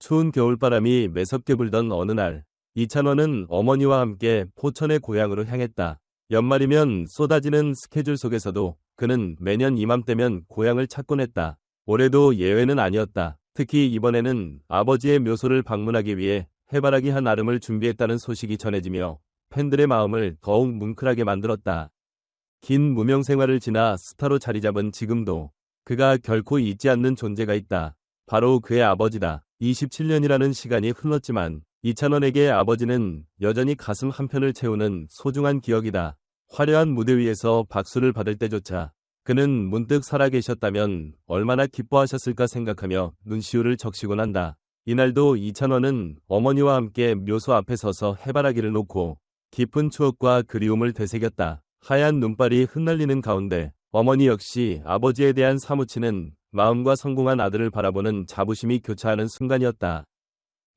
추운 겨울바람이 매섭게 불던 어느 날, 이찬원은 어머니와 함께 포천의 고향으로 향했다. 연말이면 쏟아지는 스케줄 속에서도 그는 매년 이맘때면 고향을 찾곤 했다. 올해도 예외는 아니었다. 특히 이번에는 아버지의 묘소를 방문하기 위해 해바라기 한 아름을 준비했다는 소식이 전해지며 팬들의 마음을 더욱 뭉클하게 만들었다. 긴 무명 생활을 지나 스타로 자리 잡은 지금도 그가 결코 잊지 않는 존재가 있다. 바로 그의 아버지다. 27년이라는 시간이 흘렀지만 이찬원에게 아버지는 여전히 가슴 한편을 채우는 소중한 기억이다. 화려한 무대 위에서 박수를 받을 때조차 그는 문득 살아계셨다면 얼마나 기뻐하셨을까 생각하며 눈시울을 적시곤 한다. 이날도 이찬원은 어머니와 함께 묘소 앞에 서서 해바라기를 놓고 깊은 추억과 그리움을 되새겼다. 하얀 눈발이 흩날리는 가운데 어머니 역시 아버지에 대한 사무치는 마음과 성공한 아들을 바라보는 자부심이 교차하는 순간이었다.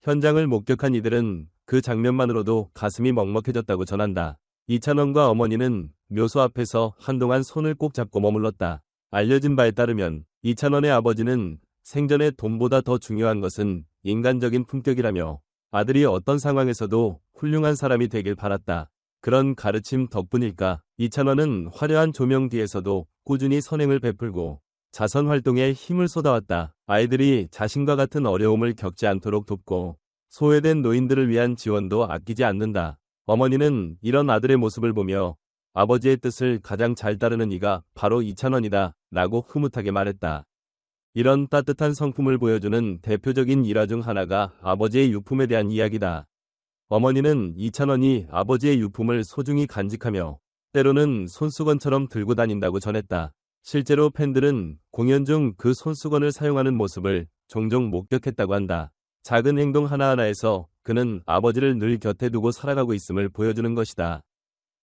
현장을 목격한 이들은 그 장면만으로도 가슴이 먹먹해졌다고 전한다. 이찬원과 어머니는 묘소 앞에서 한동안 손을 꼭 잡고 머물렀다. 알려진 바에 따르면 이찬원의 아버지는 생전에 돈보다 더 중요한 것은 인간적인 품격이라며 아들이 어떤 상황에서도 훌륭한 사람이 되길 바랐다. 그런 가르침 덕분일까 이찬원은 화려한 조명 뒤에서도 꾸준히 선행을 베풀고 자선 활동에 힘을 쏟아왔다. 아이들이 자신과 같은 어려움을 겪지 않도록 돕고 소외된 노인들을 위한 지원도 아끼지 않는다. 어머니는 이런 아들의 모습을 보며 아버지의 뜻을 가장 잘 따르는 이가 바로 이찬원이다 라고 흐뭇하게 말했다. 이런 따뜻한 성품을 보여주는 대표적인 일화 중 하나가 아버지의 유품에 대한 이야기다. 어머니는 이찬원이 아버지의 유품을 소중히 간직하며 때로는 손수건처럼 들고 다닌다고 전했다. 실제로 팬들은 공연 중 그 손수건을 사용하는 모습을 종종 목격했다고 한다. 작은 행동 하나하나에서 그는 아버지를 늘 곁에 두고 살아가고 있음을 보여주는 것이다.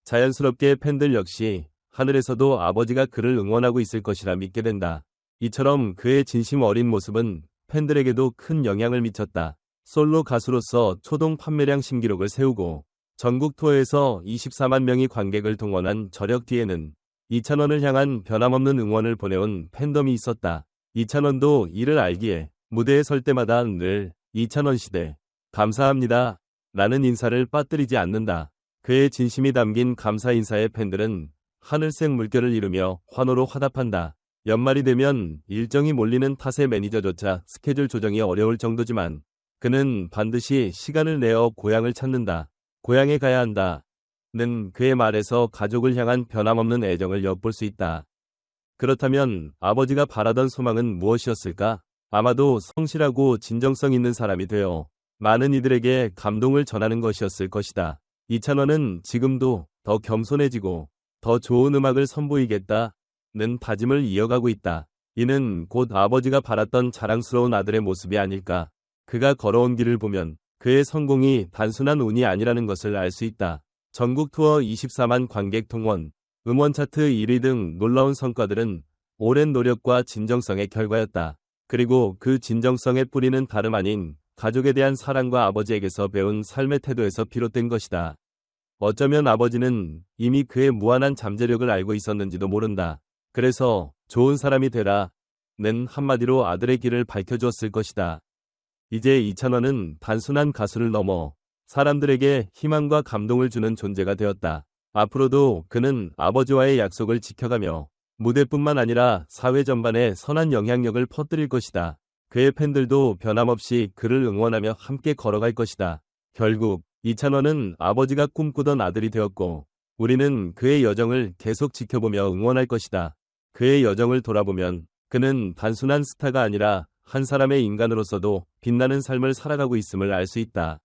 자연스럽게 팬들 역시 하늘에서도 아버지가 그를 응원하고 있을 것이라 믿게 된다. 이처럼 그의 진심 어린 모습은 팬들에게도 큰 영향을 미쳤다. 솔로 가수로서 초동 판매량 신기록을 세우고 전국 투어에서 24만 명의 관객을 동원한 저력 뒤에는 이찬원을 향한 변함없는 응원을 보내온 팬덤이 있었다. 이찬원도 이를 알기에 무대에 설 때마다 늘 이찬원 시대 감사합니다 라는 인사를 빠뜨리지 않는다. 그의 진심이 담긴 감사 인사에 팬들은 하늘색 물결을 이루며 환호로 화답한다. 연말이 되면 일정이 몰리는 탓에 매니저조차 스케줄 조정이 어려울 정도지만 그는 반드시 시간을 내어 고향을 찾는다. 고향에 가야 한다. 는 그의 말에서 가족을 향한 변함없는 애정을 엿볼 수 있다. 그렇다면 아버지가 바라던 소망은 무엇이었을까? 아마도 성실하고 진정성 있는 사람이 되어 많은 이들에게 감동을 전하는 것이었을 것이다. 이찬원은 지금도 더 겸손해지고 더 좋은 음악을 선보이겠다. 는 다짐을 이어가고 있다. 이는 곧 아버지가 바랐던 자랑스러운 아들의 모습이 아닐까. 그가 걸어온 길을 보면 그의 성공이 단순한 운이 아니라는 것을 알 수 있다. 전국 투어 24만 관객 통원, 음원 차트 1위 등 놀라운 성과들은 오랜 노력과 진정성의 결과였다. 그리고 그 진정성의 뿌리는 다름 아닌 가족에 대한 사랑과 아버지에게서 배운 삶의 태도에서 비롯된 것이다. 어쩌면 아버지는 이미 그의 무한한 잠재력을 알고 있었는지도 모른다. 그래서 좋은 사람이 되라. 는 한마디로 아들의 길을 밝혀주었을 것이다. 이제 이찬원은 단순한 가수를 넘어 사람들에게 희망과 감동을 주는 존재가 되었다. 앞으로도 그는 아버지와의 약속을 지켜가며 무대뿐만 아니라 사회 전반에 선한 영향력을 퍼뜨릴 것이다. 그의 팬들도 변함없이 그를 응원하며 함께 걸어갈 것이다. 결국 이찬원은 아버지가 꿈꾸던 아들이 되었고 우리는 그의 여정을 계속 지켜보며 응원할 것이다. 그의 여정을 돌아보면 그는 단순한 스타가 아니라 한 사람의 인간으로서도 빛나는 삶을 살아가고 있음을 알 수 있다.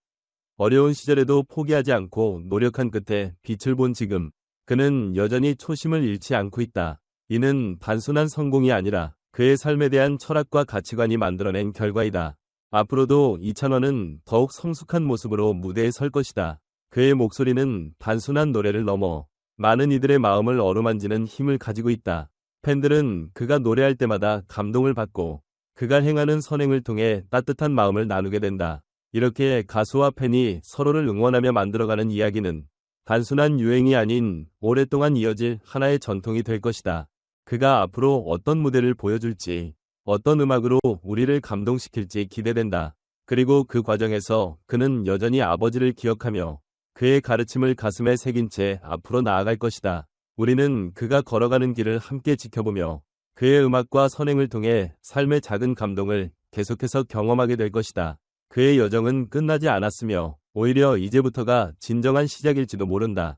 어려운 시절에도 포기하지 않고 노력한 끝에 빛을 본 지금 그는 여전히 초심을 잃지 않고 있다. 이는 단순한 성공이 아니라 그의 삶에 대한 철학과 가치관이 만들어낸 결과이다. 앞으로도 이찬원은 더욱 성숙한 모습으로 무대에 설 것이다. 그의 목소리는 단순한 노래를 넘어 많은 이들의 마음을 어루만지는 힘을 가지고 있다. 팬들은 그가 노래할 때마다 감동을 받고 그가 행하는 선행을 통해 따뜻한 마음을 나누게 된다. 이렇게 가수와 팬이 서로를 응원하며 만들어가는 이야기는 단순한 유행이 아닌 오랫동안 이어질 하나의 전통이 될 것이다. 그가 앞으로 어떤 무대를 보여줄지, 어떤 음악으로 우리를 감동시킬지 기대된다. 그리고 그 과정에서 그는 여전히 아버지를 기억하며 그의 가르침을 가슴에 새긴 채 앞으로 나아갈 것이다. 우리는 그가 걸어가는 길을 함께 지켜보며 그의 음악과 선행을 통해 삶의 작은 감동을 계속해서 경험하게 될 것이다. 그의 여정은 끝나지 않았으며 오히려 이제부터가 진정한 시작일지도 모른다.